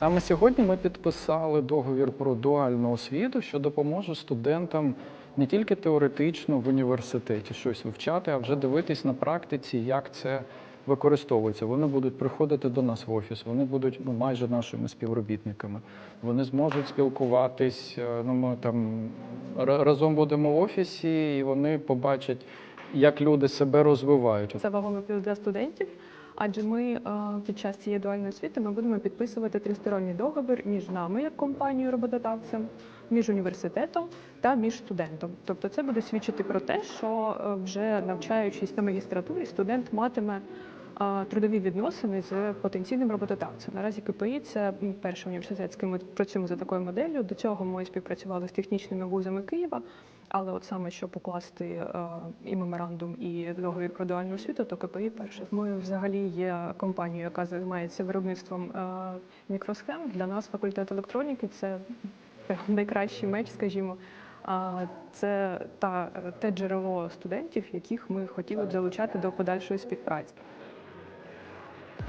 Саме сьогодні ми підписали договір про дуальну освіту, що допоможе студентам не тільки теоретично в університеті щось вивчати, а вже дивитись на практиці, як це використовується. Вони будуть приходити до нас в офіс, вони будуть ну, майже нашими співробітниками. Вони зможуть спілкуватись. е, Ну, ми там разом будемо в офісі, і вони побачать, як люди себе розвивають. Це плюс для студентів, адже ми е, під час цієї дуальної освіти ми будемо підписувати тристоронній договір між нами, як компанією роботодавцем, між університетом та між студентом. Тобто, це буде свідчити про те, що е, вже навчаючись на магістратурі, студент матиме е, трудові відносини з потенційним роботодавцем. Наразі КПІ це перший університет, з ким ми працюємо за такою моделлю. До цього ми співпрацювали з технічними вузами Києва. Але от саме щоб укласти е, і меморандум, і договір про дуальну освіту, то КПІ перше. Ми взагалі є компанією, яка займається виробництвом е, мікросхем. Для нас факультет електроніки це найкращий меч, скажімо. А це та те джерело студентів, яких ми хотіли б залучати до подальшої співпраці.